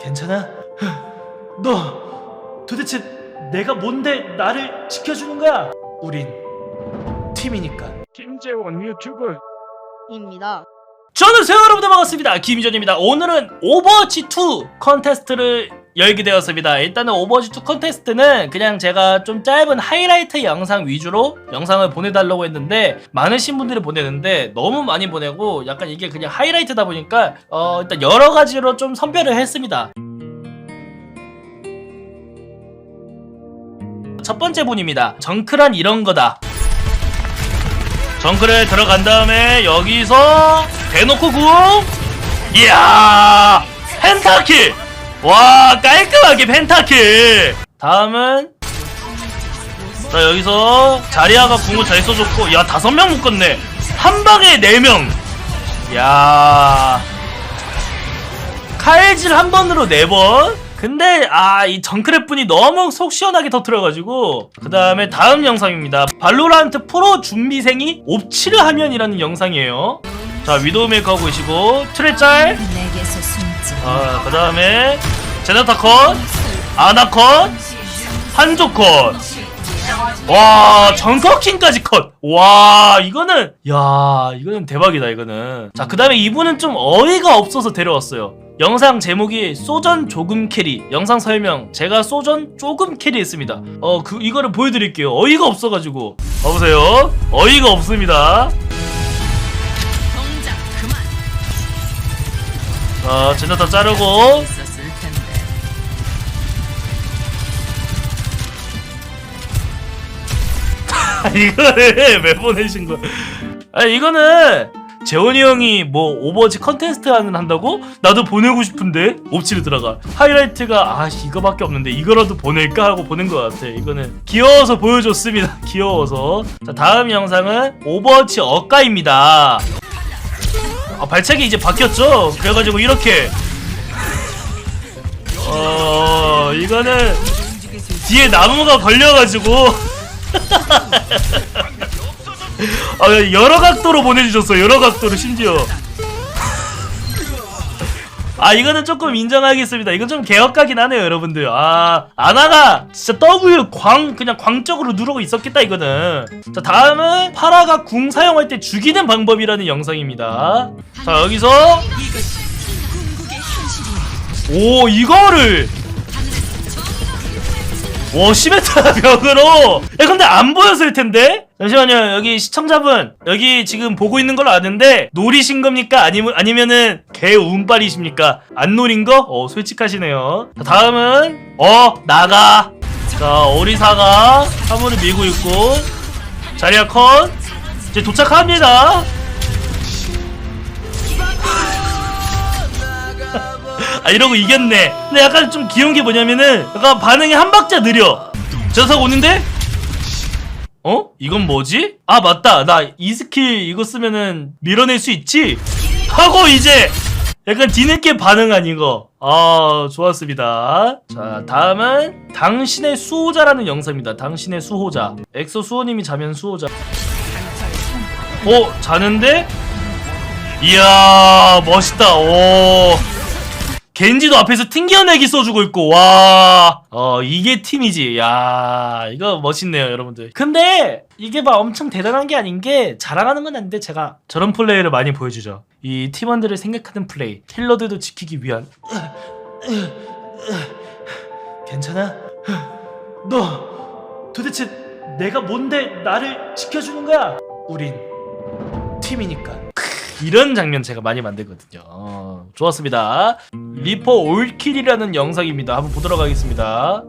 괜찮아? 너 도대체 내가 뭔데 나를 지켜주는 거야? 우린 팀이니까. 김재원 유튜브 입니다. 저는 세요 여러분들 반갑습니다. 김희전입니다. 오늘은 오버워치 2 컨테스트를 열게 되었습니다. 일단은 오버워치 2 컨테스트는 그냥 제가 좀 짧은 하이라이트 영상 위주로 영상을 보내달라고 했는데 많으신 분들이 보내는데 너무 많이 보내고 약간 이게 그냥 하이라이트다 보니까 어 일단 여러 가지로 좀 선별을 했습니다. 첫 번째 분입니다. 정크란 이런 거다. 정글에 들어간 다음에 여기서 대놓고 궁 이야 펜타킬 와 깔끔하게 펜타킬. 다음은 자 여기서 자리아가 궁을 잘 써줬고 야 다섯 명 묶었네. 한 방에 네 명. 야. 칼질 한 번으로 네번. 근데 아 이 정크랩 분이 너무 속 시원하게 터트려가지고. 그 다음에 다음 영상입니다. 발로란트 프로 준비생이 옵치를 하면이라는 영상이에요. 자 위도우 메이커 하고 계시고 트레짤. 아, 그 다음에 제나타 컷, 아나 컷, 한조 컷. 와, 정커킹까지 컷. 와, 이거는, 야, 이거는 대박이다, 이거는. 자, 그 다음에 이분은 좀 어이가 없어서 데려왔어요. 영상 제목이 소전 조금 캐리. 영상 설명. 제가 소전 조금 캐리 했습니다. 어, 그, 이거를 보여드릴게요. 어이가 없어가지고. 봐보세요. 어이가 없습니다. 자, 제나타 자르고. 이거를 왜 보내신 거야? 아 이거는 재원이 형이 뭐 오버워치 컨테스트 하는 한다고? 나도 보내고 싶은데. 옵치를 들어가. 하이라이트가 아 이거밖에 없는데 이거라도 보낼까? 하고 보낸 것 같아. 이거는 귀여워서 보여줬습니다. 귀여워서. 자 다음 영상은 오버워치 어까입니다. 아 발차기 이제 바뀌었죠? 그래가지고 이렇게. 어 이거는 뒤에 나무가 걸려가지고 아, 여러 각도로 보내주셨어. 여러 각도로 심지어. 아 이거는 조금 인정하겠습니다. 이건 좀 개혁가긴 하네요, 여러분들. 아 아나가 진짜 W 광 그냥 광적으로 누르고 있었겠다 이거는. 자 다음은 파라가 궁 사용할 때 죽이는 방법이라는 영상입니다. 자 여기서 오 이거를 오 시메트라 벽으로. 야 근데 안 보였을 텐데? 잠시만요. 여기 시청자분 여기 지금 보고 있는 걸로 아는데 노리신 겁니까? 아니면 아니면은 개 운빨이십니까? 안 노린 거? 어 솔직하시네요. 자, 다음은 어 나가. 자 오리사가 화물을 밀고 있고 자리아 컷. 이제 도착합니다. 아 이러고 이겼네. 근데 약간 좀 귀여운 게 뭐냐면은 약간 반응이 한 박자 느려 저석 오는데 어? 이건 뭐지? 아 맞다 나 이 스킬 이거 쓰면은 밀어낼 수 있지? 하고 이제 약간 뒤늦게 반응한 이거 아 좋았습니다 자 다음은 당신의 수호자라는 영상입니다 당신의 수호자 엑소 수호님이 자면 수호자 어? 자는데? 이야 멋있다 오 겐지도 앞에서 튕겨내기 써주고 있고 와, 어 이게 팀이지. 야, 이거 멋있네요, 여러분들. 근데 이게 막 엄청 대단한 게 아닌 게 자랑하는 건 아닌데 제가 저런 플레이를 많이 보여주죠. 이 팀원들을 생각하는 플레이, 힐러들도 지키기 위한. 괜찮아? 너 도대체 내가 뭔데 나를 지켜주는 거야? 우린 팀이니까. 이런 장면 제가 많이 만들거든요. 어, 좋았습니다. 리퍼 올킬이라는 영상입니다. 한번 보도록 하겠습니다.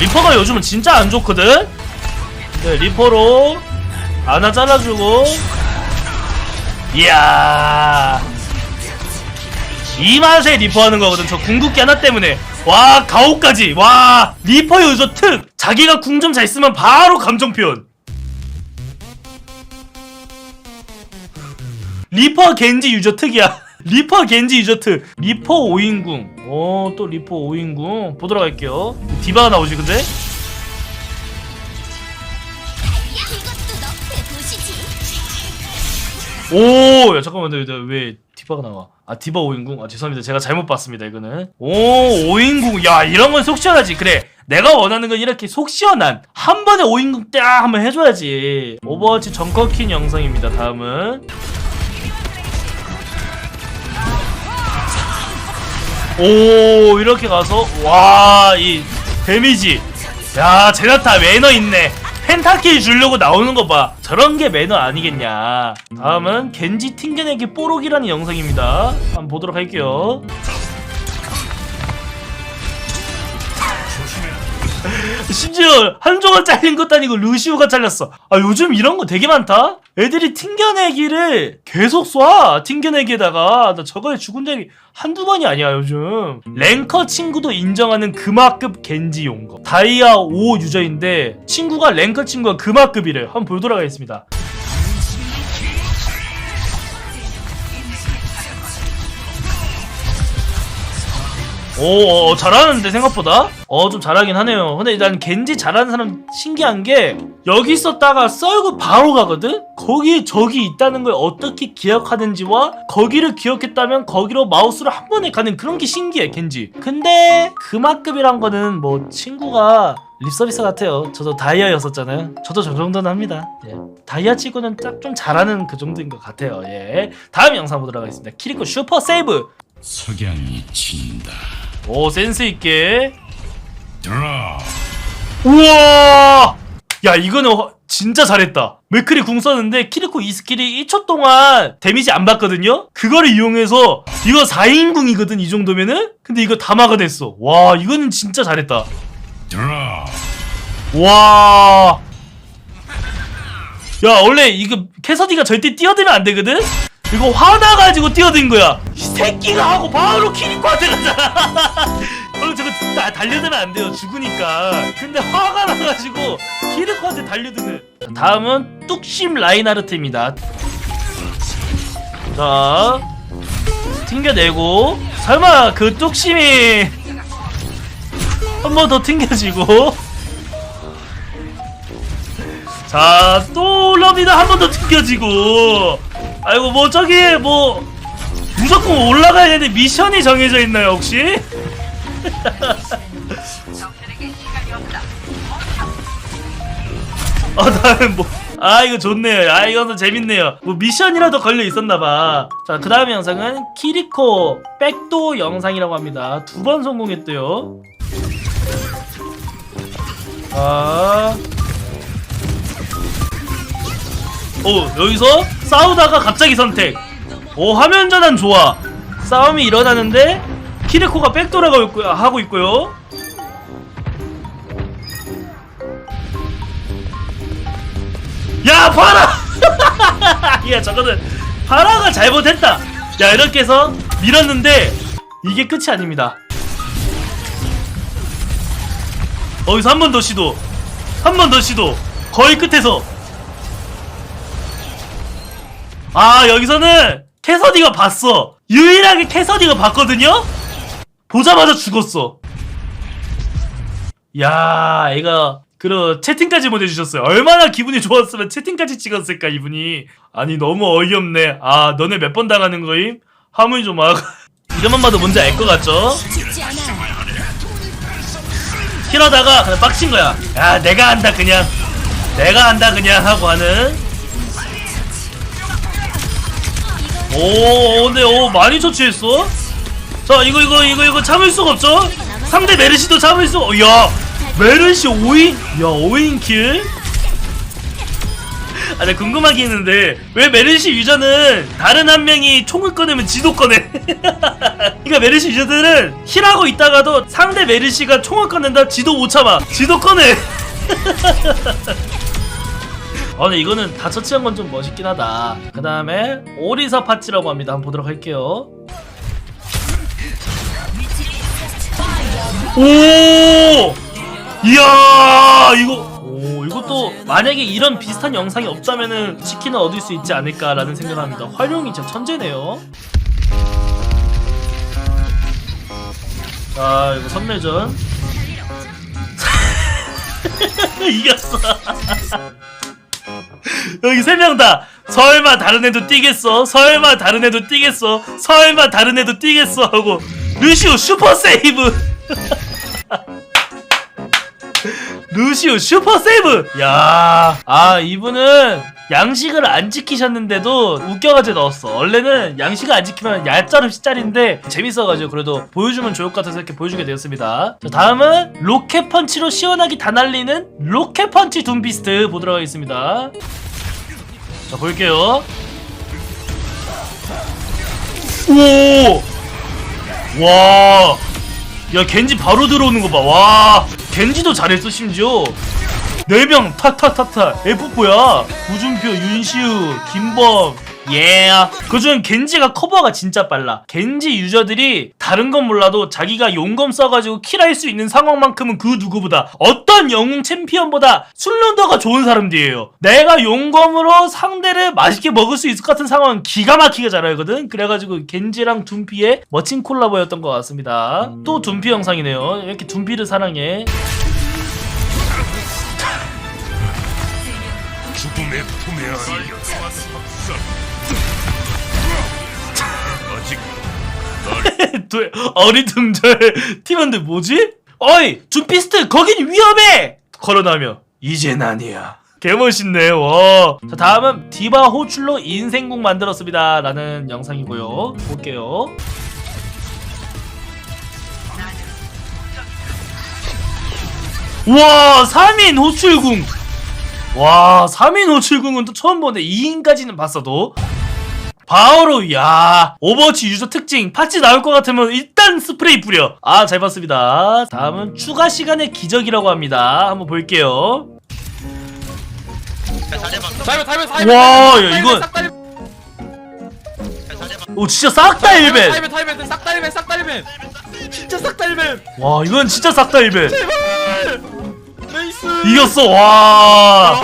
리퍼가 요즘은 진짜 안 좋거든? 네, 리퍼로 하나 잘라주고 이야 이 맛에 리퍼 하는 거거든. 저 궁극기 하나 때문에. 와, 가오까지. 와, 리퍼 요소 특! 자기가 궁 좀 잘 쓰면 바로 감정 표현. 리퍼 겐지 유저 특이야. 리퍼 겐지 유저 특. 리퍼 5인궁. 오, 또 리퍼 5인궁. 보도록 할게요. 디바가 나오지, 근데? 오, 야, 잠깐만, 왜, 디바가 나와 아 디바 5인궁 아 죄송합니다 제가 잘못 봤습니다 이거는 오 5인궁 야 이런 건 속 시원하지 그래 내가 원하는 건 이렇게 속 시원한 한 번에 5인궁 딱 한번 해줘야지 오버워치 정커킨 영상입니다 다음은 오 이렇게 가서 와 이 데미지. 야 제나타 매너 있네. 펜타킬 주려고 나오는 거봐. 저런 게 매너 아니겠냐. 다음은 겐지 튕겨내기 뽀록이라는 영상입니다. 한번 보도록 할게요 심지어 한조가 잘린 것도 아니고 루시우가 잘렸어. 아 요즘 이런 거 되게 많다. 애들이 튕겨내기를 계속 쏴. 튕겨내기에다가 나 저거에 죽은 적이 한두 번이 아니야 요즘. 랭커 친구도 인정하는 금화급 겐지 용거. 다이아 5 유저인데 친구가 랭커 친구가 금화급이래요. 한번 보도록 하겠습니다. 오, 어, 잘하는데 생각보다? 어, 좀 잘하긴 하네요. 근데 난 겐지 잘하는 사람 신기한 게 여기 있었다가 썰고 바로 가거든? 거기 적이 있다는 걸 어떻게 기억하는지와 거기를 기억했다면 거기로 마우스로 한 번에 가는 그런 게 신기해, 겐지. 근데 금화급이란 거는 뭐 친구가 립서비스 같아요. 저도 다이아였었잖아요. 저도 저 정도는 합니다. 예. 다이아 치고는 딱 좀 잘하는 그 정도인 것 같아요. 예. 다음 영상 보도록 하겠습니다. 키리코 슈퍼 세이브. 석양이 친다. 오 센스 있게. 우와 야 이거는 허- 진짜 잘했다 맥크리 궁 썼는데 키리코 이 스킬이 1초 동안 데미지 안 받거든요 그거를 이용해서 이거 4인 궁이거든 이 정도면은 근데 이거 다 막아냈어 와 이거는 진짜 잘했다. 와. 야, 원래 이거 캐서디가 절대 뛰어들면 안 되거든? 이거 화나가지고 뛰어든 거야. 이 새끼가 하고 바로 키리코한테 가잖아. 원래 저거 다, 달려들면 안 돼요. 죽으니까. 근데 화가 나가지고 키리코한테 달려드는. 자, 다음은 뚝심 라인하르트입니다. 자, 튕겨내고. 설마 그 뚝심이 한 번 더 튕겨지고. 자, 또 올라옵니다. 한 번 더 튕겨지고. 아이고, 뭐, 저기, 뭐, 무조건 올라가야 되는데 미션이 정해져 있나요, 혹시? 아, 나는 뭐, 아, 이거 좋네요. 아, 이거는 재밌네요. 뭐, 미션이라도 걸려 있었나봐. 자, 그 다음 영상은 키리코 백도 영상이라고 합니다. 두 번 성공했대요. 아. 오 여기서 싸우다가 갑자기 선택. 오 화면 전환 좋아. 싸움이 일어나는데 키리코가 백도라고 있고요, 하고 있고요. 야 봐라! 야 저거는 파라가 잘못했다. 야 이렇게 해서 밀었는데 이게 끝이 아닙니다. 어디서 한 번 더 시도? 한 번 더 시도. 거의 끝에서 아 여기서는 캐서디가 봤어. 유일하게 캐서디가 봤거든요? 보자마자 죽었어. 야 애가 그런 채팅까지 보내주셨어요. 얼마나 기분이 좋았으면 채팅까지 찍었을까 이분이. 아니 너무 어이없네. 아 너네 몇 번 당하는 거임? 하문이 좀 와. 이름만 봐도 뭔지 알 것 같죠? 킬하다가 그냥 빡친 거야. 야 내가 한다 그냥. 내가 한다 그냥 하고 하는 오 근데 오 많이 처치했어? 자 이거 이거 이거 이거 참을 수가 없죠 상대 메르시도 참을 어, 야 메르시 5인 야 5인 킬? 아, 나 궁금하긴 했는데 왜 메르시 유저는 다른 한 명이 총을 꺼내면 지도 꺼내? 그러니까 메르시 유저들은 힐하고 있다가도 상대 메르시가 총을 꺼낸다 지도 못 참아. 지도 꺼내 아 근데 이거는 다 처치한 건 좀 멋있긴 하다. 그 다음에 오리사 파츠라고 합니다. 한번 보도록 할게요. 오! 이야! 이거 오 이것도 만약에 이런 비슷한 영상이 없다면은 치킨을 얻을 수 있지 않을까라는 생각합니다. 활용이 진짜 천재네요. 자 이거 선내전. 이겼어 여기 세 명 다 설마 다른 애도 뛰겠어 설마 다른 애도 뛰겠어 설마 다른 애도 뛰겠어 하고 루시오 슈퍼 세이브 루시오 슈퍼 세이브 야, 아 이분은 양식을 안 지키셨는데도 웃겨가지고 넣었어. 원래는 양식을 안 지키면 얄짤없이 짤인데 재밌어가지고 그래도 보여주면 좋을 것 같아서 이렇게 보여주게 되었습니다. 자 다음은 로켓 펀치로 시원하게 다 날리는 로켓 펀치 둠비스트 보도록 하겠습니다. 자 볼게요. 오, 와, 야 겐지 바로 들어오는 거 봐. 와, 겐지도 잘했어 심지어. 네명 타타타타 F4야 구준표 윤시우 김범 예 그중 겐지가 커버가 진짜 빨라. 겐지 유저들이 다른 건 몰라도 자기가 용검 써가지고 킬할 수 있는 상황만큼은 그 누구보다 어떤 영웅 챔피언보다 술런더가 좋은 사람들이에요. 내가 용검으로 상대를 맛있게 먹을 수 있을 것 같은 상황은 기가 막히게 잘 알거든. 그래가지고 겐지랑 둠피의 멋진 콜라보였던 것 같습니다. 또 둠피 영상이네요. 왜 이렇게 둠피를 사랑해? 죽음의 품에 안겨 도- 어리둥절 팀원들 뭐지? 어이 둠피스트 거긴 위험해! 걸어나며. 이젠 아니야. 개멋있네 와. 자 다음은 디바 호출로 인생곡 만들었습니다. 라는 영상이고요. 볼게요. 와 3인 호출궁! 와 3인 호출궁은 또 처음 보는데 2인까지는 봤어도 바로 야 오버워치 유저 특징 파츠 나올 것 같으면 일단 스프레이 뿌려. 아 잘 봤습니다. 다음은 추가 시간의 기적이라고 합니다. 한번 볼게요. 와, 야, 이건- 오 진짜 싹다 타이밍 1벤 타이밍 타이밍 싹 다리맨 싹 다리맨 진짜 싹 다리맨 와 이건 진짜 싹다 1벤 제발 레이스! 이겼어 와.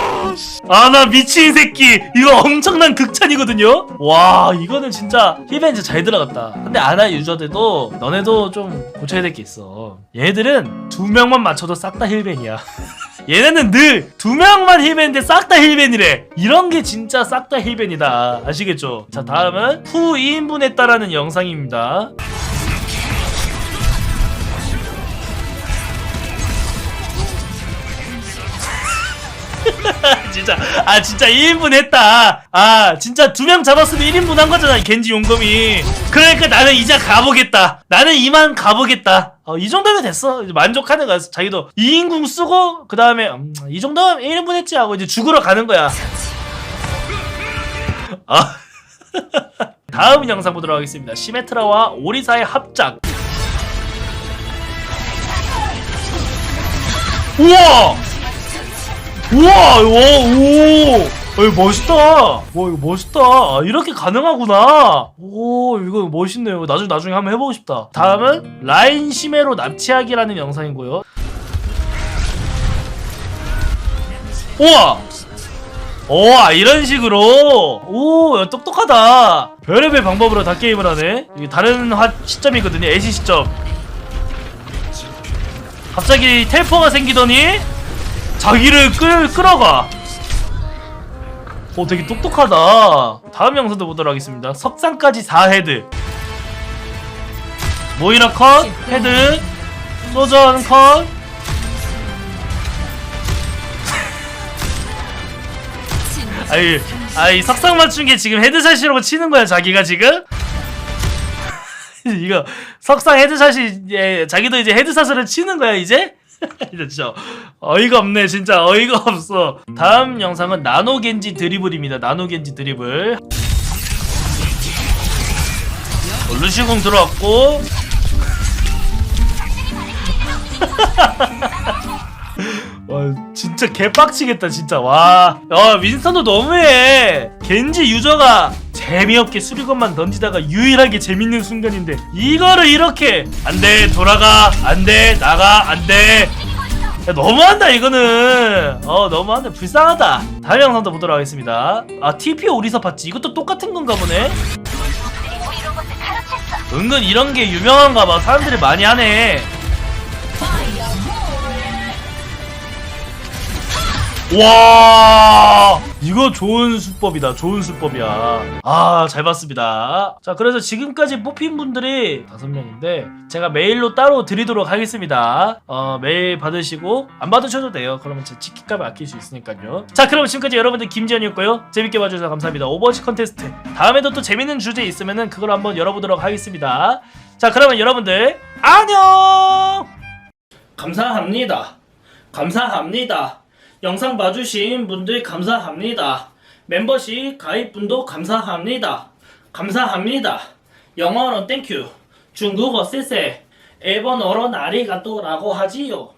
아나 미친 새끼. 이거 엄청난 극찬이거든요? 와 이거는 진짜 힐벤 진짜 잘 들어갔다. 근데 아나 유저들도 너네도 좀 고쳐야 될 게 있어. 얘들은 두 명만 맞춰도 싹 다 힐벤이야. 얘네는 늘 두 명만 힐벤인데 싹 다 힐벤이래. 이런 게 진짜 싹 다 힐벤이다. 아시겠죠? 자 다음은 후 2인분 했다라는 영상입니다 진짜. 아 진짜 1인분 했다. 아 진짜 두 명 잡았으면 1인분 한 거잖아 겐지 용검이. 그러니까 나는 이제 가보겠다. 나는 이만 가보겠다. 어, 이 정도면 됐어. 이제 만족하는 거야. 자기도 2인궁 쓰고 그 다음에 음, 이 정도면 1인분 했지 하고 이제 죽으러 가는 거야. 아. 다음 영상 보도록 하겠습니다. 시메트라와 오리사의 합작. 우와 우와, 오, 오, 어, 이거 멋있다. 와, 이거 멋있다. 아, 이렇게 가능하구나. 오, 이거 멋있네요. 나중에 나중에 한번 해보고 싶다. 다음은 라인 심해로 납치하기라는 영상이고요. 우와. 오, 아, 이런 식으로. 오, 야, 똑똑하다. 별의별 방법으로 다 게임을 하네. 이게 다른 화, 시점이거든요. 애시 시점. 갑자기 텔포가 생기더니 자기를 끌, 끌어가. 오, 되게 똑똑하다. 다음 영상도 보도록 하겠습니다. 석상까지 4헤드. 모이라 컷, 헤드, 소전 컷. 아이, 아이, 석상 맞춘 게 지금 헤드샷이라고 치는 거야, 자기가 지금? 이거, 석상 헤드샷이, 예, 자기도 이제 헤드샷을 치는 거야, 이제? 진짜 어이가 없네 진짜. 어이가 없어. 다음 영상은 나노겐지 드리블입니다. 나노겐지 드리블. 어, 루시공 들어왔고 와 진짜 개빡치겠다 진짜. 와. 야, 윈스턴도 너무해. 겐지 유저가 재미없게 수리건만 던지다가 유일하게 재밌는 순간인데 이거를 이렇게 안돼 돌아가 안돼 나가 안돼. 야, 너무한다 이거는. 어 너무한다. 불쌍하다. 다음 영상도 보도록 하겠습니다. 아 TP 오리사 봤지? 이것도 똑같은 건가 보네. 은근 이런 게 유명한가 봐. 사람들이 많이 하네 와! 이거 좋은 수법이다. 좋은 수법이야. 아 잘 봤습니다. 자 그래서 지금까지 뽑힌 분들이 다섯 명인데 제가 메일로 따로 드리도록 하겠습니다. 어 메일 받으시고 안 받으셔도 돼요. 그러면 제 치킨값을 아낄 수 있으니까요. 자 그럼 지금까지 여러분들 김지현이었고요. 재밌게 봐주셔서 감사합니다. 오버워치 컨테스트. 다음에도 또 재밌는 주제 있으면은 그걸 한번 열어보도록 하겠습니다. 자 그러면 여러분들 안녕! 감사합니다. 감사합니다. 영상 봐주신 분들 감사합니다. 멤버십 가입분도 감사합니다. 감사합니다. 영어로 땡큐, 중국어 쎄쎄, 일본어로 나리가또라고 하지요.